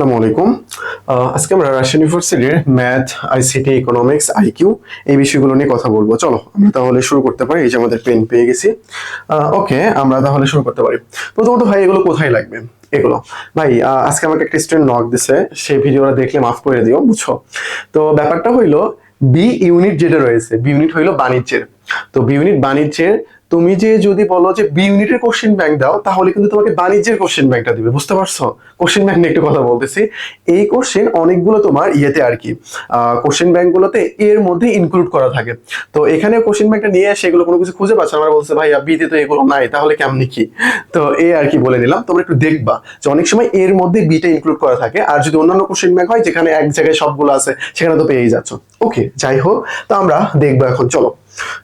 আসসালামু আলাইকুম। আজকে আমরা রাশিয়ান ইউনিভার্সিটির ম্যাথ আইসিটি ইকোনমিক্স আইকিউ এই বিষয়গুলো নিয়ে কথা বলব। চলো, আমরা তাহলে শুরু করতে পারি। এই যে আমাদের পেন পেয়ে গেছি। ওকে আমরা তাহলে শুরু করতে পারি। প্রথমত ভাই, এগুলো কোথায় লাগবে? এগুলো। ভাই আজকে আমাকে একটা স্টুডেন্ট নক দিছে। সেই ভিডিওটা দেখলে মাফ করে দিও, বুঝছ? তো ব্যাপারটা হইল বি ইউনিট যেটা রয়েছে বি ইউনিট হইল বাণিজ্যের। তো বি ইউনিট বাণিজ্যের তুমি যে যদি বলো যে বি ইউনিটের কোশ্চেন ব্যাংক দাও, তাহলে কিন্তু তোমাকে বাণিজ্যের কোশ্চেন ব্যাংকটা দিবে, বুঝতে পারছ? কোশ্চেন ব্যাংক নিয়ে একটু কথা বলতেছি। এই কোশ্চেন অনেকগুলো তোমার ইয়েতে আর কি কোশ্চেন ব্যাংকগুলোতে এর মধ্যে ইনক্লুড করা থাকে। তো এখানে কোশ্চেন ব্যাংকটা নিয়ে আসে এগুলো কোনো কিছু খুঁজে পাচ্ছে। আমরা বলছে ভাই বিতে তো এগুলো নাই, তাহলে কেমনি কি? তো এ আর কি বলে নিলাম তোমরা একটু দেখবা যে অনেক সময় এর মধ্যে বিটা ইনক্লুড করা থাকে। আর যদি অন্যান্য কোশ্চেন ব্যাংক হয়, যেখানে এক জায়গায় সবগুলো আছে, সেখানে তো পেয়েই যাচ্ছ। ওকে যাই হোক, তো আমরা দেখব এখন, চলো।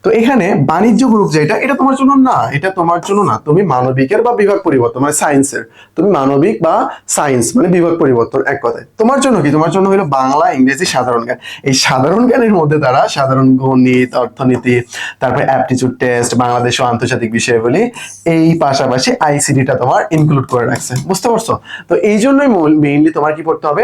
তো এখানে বাণিজ্য গ্রুপ যেটা এটা তোমার জন্য না, এটা তোমার জন্য না। তুমি মানবিকের বা বিভাগ পরিবর্তন মানে সায়েন্সের তুমি মানবিক বা সায়েন্স মানে বিভাগ পরিবর্তন এক কথায়। তোমার জন্য কি? তোমার জন্য হলো বাংলা, ইংরেজি, সাধারণ জ্ঞান। এই সাধারণ জ্ঞানের মধ্যে তারা সাধারণ গণিত, অর্থনীতি, তারপরে অ্যাপটিচিউড টেস্ট বাংলাদেশ ও আন্তর্জাতিক বিষয়গুলি এই পাশাপাশি আইসিডিটা তোমার ইনক্লুড করে রাখছে। বুঝতে পারছ? তো এই জন্যই মেইনলি তোমার কি পড়তে হবে?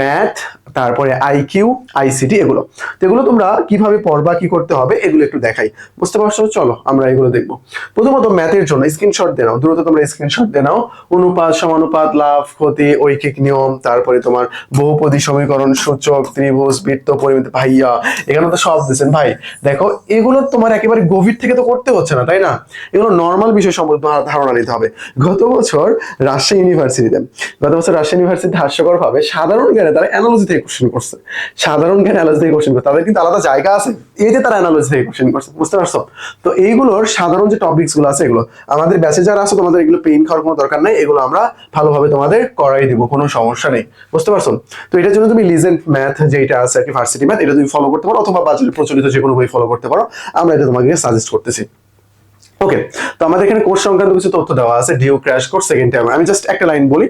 ম্যাথ তারপরে আইকিউ আইসিটি এগুলো। তো এগুলো তোমরা কীভাবে পড়বা, কি করতে হবে? এগুলো একটু দেখাই। বুঝতে পারছ? চলো, আমরা এগুলো দেখব। প্রথমত ম্যাথের জন্য স্ক্রিনশট দিয়ে নাও। দ্রুত তোমরা স্ক্রিনশট দিয়ে নাও। অনুপাত সমানুপাত লাভ, ক্ষতি, ঐকিক নিয়ম, তারপরে তোমার বহুপদী সমীকরণ, সূচক, ত্রিভুজ, বৃত্ত, পরিমিত। ভাইয়া, এখানে তো সব দিচ্ছেন ভাই, দেখো, এগুলো তোমার একেবারে গভীর থেকে তো করতে হচ্ছে না, তাই না? এগুলো নর্মাল বিষয় সম্পর্কে তোমার ধারণা নিতে হবে। গত বছর রাজশাহী ইউনিভার্সিটিতে গত বছর রাজশাহী ইউনিভার্সিটি হাস্যকর ভাবে সাধারণ জ্ঞানে তারা অ্যানালজি থেকে কোশ্চেন করছে। সাধারণ জ্ঞান অ্যানালজি থেকে কোশ্চেন করছে। তাদের কিন্তু আলাদা জায়গা আছে। এই যে তারা অ্যানালজি থেকে কোশ্চেন করছে, বুঝতে পারছ? তো এইগুলোর সাধারণ যে টপিকসগুলো আছে এগুলো, আমাদের ব্যাচে যারা আছে, তোমাদের এগুলো পেইন খাওয়ার কোনো দরকার নাই, এগুলো আমরা ভালোভাবে তোমাদের করাই দিব, কোনো সমস্যা নেই, বুঝতে পারছ? তো এটার জন্য তুমি লিজেন্ট ম্যাথ যেটা আছে আর কি ভার্সিটি ম্যাথ এটা তুমি ফলো করতে পারো, অথবা বাজারে প্রচলিত যে কোনো বই ফলো করতে পারো, আমরা এটা তোমাকে সাজেস্ট করতেছি। ওকে তো আমাদের এখানে কোর্স সংক্রান্ত কিছু তথ্য দেওয়া আছে DU crash course second time আমি জাস্ট একটা লাইন বলি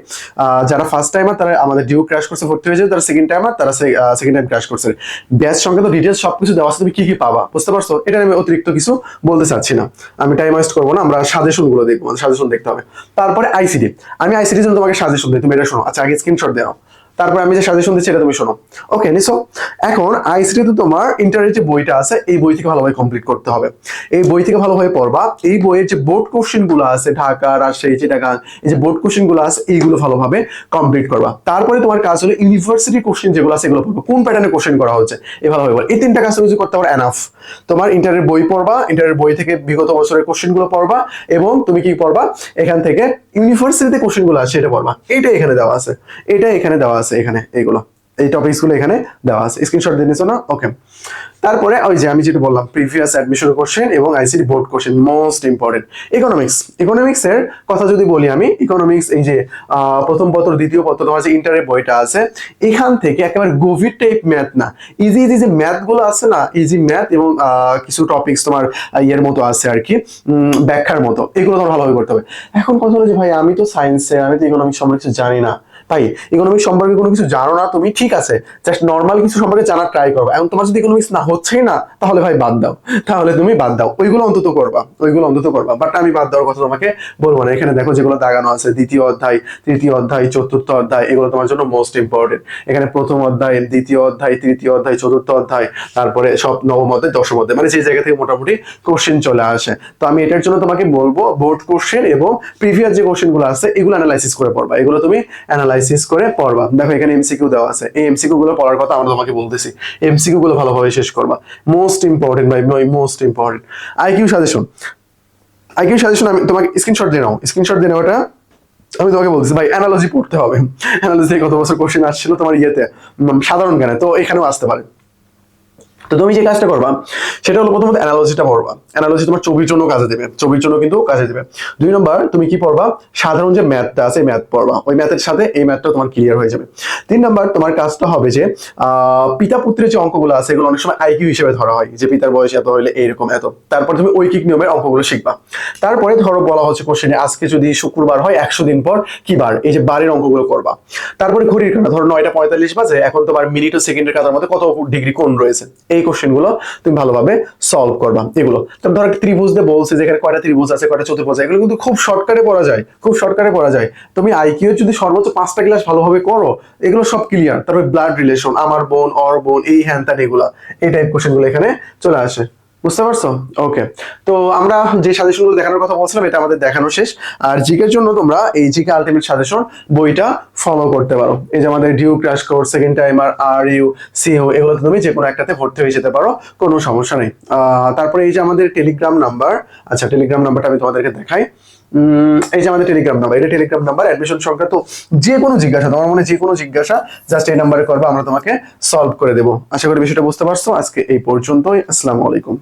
যারা ফার্স্ট টাইমার তারা আমাদের ডিউ ক্র্যাশ কোর্সে ভর্তি হয়েছে তারা সেকেন্ড টাইমার তারা সেকেন্ড টাইম ক্র্যাশ কোর্সের ব্যাচ সংক্রান্ত ডিটেলস সবকিছু দেওয়া আছে, তুমি কি কি পাবা, বুঝতে পারছ? এটা আমি অতিরিক্ত কিছু বলতে চাচ্ছি না। আমি টাইম ওয়েস্ট করব না, আমরা সাজেশনগুলো দেখব সাজেশন দেখতে হবে। তারপরে আইসিডি আমি আইসিডির জন্য তোমাকে সাজেশন দিই, তুমি এটা শোনো। আচ্ছা আগে স্ক্রিনশট দাও তারপর আমি যে সাজেশন দিচ্ছি এটা তুমি শোনো। ওকে নিছো? এখন আইসিটিতে তোমার ইন্টারের যে বইটা আছে, এই বই থেকে ভালোভাবে কমপ্লিট করতে হবে। এই বই থেকে ভালোভাবে পড়বা। এই বইয়ের যে বোর্ড কোশ্চেনগুলো আছে, ঢাকা, রাজশাহী, চিটাগাং, এই যে বোর্ড কোশ্চেনগুলো আছে, এইগুলো ভালোভাবে কমপ্লিট করবা। তারপরে তোমার কাজ হলো ইউনিভার্সিটি কোশ্চেন যেগুলো আছে, এগুলো পড়বা। কোন প্যাটার্নে কোশ্চেন করা হচ্ছে এই ভালোভাবে। এই তিনটা কাজ তুমি করতে পারো এনাফ তোমার ইন্টারের বই পড়বা ইন্টারের বই থেকে বিগত বছরের কোশ্চেনগুলো পড়বা, এবং তুমি কি পড়বা? এখান থেকে ইউনিভার্সিটিতে কোশ্চেনগুলো আছে এটা পড়বা। এটা এখানে দেওয়া আছে। এটা এখানে দেওয়া আছে। এখানে এইগুলো এই টপিকসগুলো এখানে দেওয়া আছে। স্ক্রিনশট দিয়ে নিছো না? ওকে তারপরে ওই যে আমি যেটা বললাম প্রিভিয়াস অ্যাডমিশন কোশ্চেন এবং ICT board question most important economics economics এর কথা যদি বলি আমি ইকোনমিক্স এই যে প্রথম পত্র, দ্বিতীয় পত্র, তোমার যে ইন্টারের বইটা আছে, এখান থেকে একেবারে গভীর টাইপ ম্যাথ না। ইজি ইজি যে ম্যাথগুলো আছে না ইজি ম্যাথ এবং কিছু টপিকস তোমার ইয়ের মতো আছে আর কি ব্যাখ্যার মতো। এগুলো তোমার ভালোভাবে করতে হবে। এখন কথা হলো যে ভাই, আমি তো সায়েন্সে আমি তো ইকোনমিক্স সম্পর্কে জানি না। তাই ইকোনমিক্স সম্পর্কে কোনো কিছু জানো না তুমি, ঠিক আছে। জাস্ট নর্মাল কিছু সম্পর্কে জানার ট্রাই করবে। এখন তোমার যদি ইকোনমিক্স না হচ্ছেই না, তাহলে ভাই বাদ দাও। তাহলে তুমি বাদ দাও। ওইগুলো অন্তত করবা, ওইগুলো অন্তত করবা। বাট আমি বাদ দেওয়ার কথা তোমাকে বলব না। এখানে দেখো যেগুলো দাগানো আছে, দ্বিতীয় অধ্যায়, তৃতীয় অধ্যায়, চতুর্থ অধ্যায়, এগুলো তোমার জন্য মোস্ট ইম্পর্টেন্ট এখানে প্রথম অধ্যায়, দ্বিতীয় অধ্যায়, তৃতীয় অধ্যায়, চতুর্থ অধ্যায়, তারপরে সব নবম অধ্যায়, দশম অধ্যায় মানে সেই জায়গা থেকে মোটামুটি কোশ্চেন চলে আসে। তো আমি এটার জন্য তোমাকে বলব বোর্ড কোশ্চেন এবং প্রিভিয়াস যে কোশ্চেনগুলো আছে, এগুলো অ্যানালাইসিস করে পড়বা। এগুলো তুমি অ্যানালাইসিস করে পড়বা। দেখো এখানে এমসিকিউ দেওয়া আছে। এই এমসিকিউ গুলো পড়ার কথা আমরা তোমাকে বলতেছি। এমসিকিউ গুলো ভালোভাবে শেষ করবা। মোস্ট ইম্পর্টেন্ট ভাই most important IQ suggestion IQ suggestion আমি তোমাকে স্ক্রিনশট দিয়ে নাও। স্ক্রিনশট দিয়ে নাও এটা আমি তোমাকে বলতেছি, ভাই অ্যানালজি পড়তে হবে। অ্যানালজি কত বছর কোশ্চেন আসছিল তোমার ইয়েতে? সাধারণ জ্ঞানে। তো এখানেও আসতে পারে। তো তুমি যে কাজটা করবা, সেটা হলো প্রথমত অ্যানালজিটা পড়বা। অ্যানালজি তোমার ছবির জন্য কাজে দেবে। ছবির জন্য কিন্তু কাজে দেবে। দুই নম্বর, তুমি কি পড়বা? সাধারণ যে ম্যাথটা আছে ম্যাথ পড়বা। ওই ম্যাথের সাথে এই ম্যাথটা তোমার ক্লিয়ার হয়ে যাবে। তিন নম্বর, তোমার কাজটা হবে যে পিতা পুত্রের যে অঙ্কগুলো আছে, এগুলো অনেক সময় আইকিউ হিসেবে ধরা হয়। যে পিতার বয়স এত হইলে এইরকম এত। তারপর তুমি ঐকিক নিয়মের অঙ্কগুলো শিখবা। তারপরে ধরো বলা হচ্ছে কোশ্চেনে আজকে যদি শুক্রবার হয়, একশো দিন পর কি বার? এই যে বারের অঙ্কগুলো করবা। তারপরে ঘড়ির কাটা ধরো নয়টা পঁয়তাল্লিশ বাজে। এখন তোমার মিনিট ও সেকেন্ডের কাটার মধ্যে কত ডিগ্রি কোন রয়েছে? এই কোশ্চেনগুলো তুমি ভালোভাবে সলভ করবা। এগুলো। তারপর ধরো ত্রিভুজ দিয়ে বলছে যেখানে কয়টা ত্রিভুজ আছে, কয়টা চতুর্ভুজ এগুলো কিন্তু খুব শর্টকাটে পড়া যায়, খুব শর্টকাটে পড়া যায়। তুমি আইকিউ যদি সর্বোচ্চ পাঁচটা ক্লাস ভালোভাবে করো, এগুলো সব ক্লিয়ার তারপর ব্লাড রিলেশন আমার বোন অর বোন, এই, হ্যান, ত্যান, এগুলা। এই টাইপ কোশ্চেনগুলো এখানে চলে আসে। বুঝতে পারছ? ওকে তো আমরা যে সাজেশনগুলো দেখানোর কথা বলছিলাম, এটা আমাদের দেখানো শেষ। আর জিকের জন্য তোমরা এই জিকে আলটিমেট সাজেশন বইটা ফলো করতে পারো। এই যে আমাদের DU crash course second timer আর ইউ সিও এগুলো তুমি যে কোনো একটাতে ভর্তি হয়ে যেতে পারো, কোনো সমস্যা নেই। তারপরে এই যে আমাদের টেলিগ্রাম নাম্বার আচ্ছা টেলিগ্রাম নাম্বারটা আমি তোমাদেরকে দেখাই। এই যে আমাদের টেলিগ্রাম নাম্বার এটা টেলিগ্রাম নাম্বার অ্যাডমিশন সংক্রান্ত যে কোনো জিজ্ঞাসা, তোমার মনে যে কোনো জিজ্ঞাসা জাস্ট এই নাম্বারে করবে, আমরা তোমাকে সলভ করে দেবো। আশা করি বিষয়টা বুঝতে পারছ। আজকে এই পর্যন্তই। আসসালামু আলাইকুম।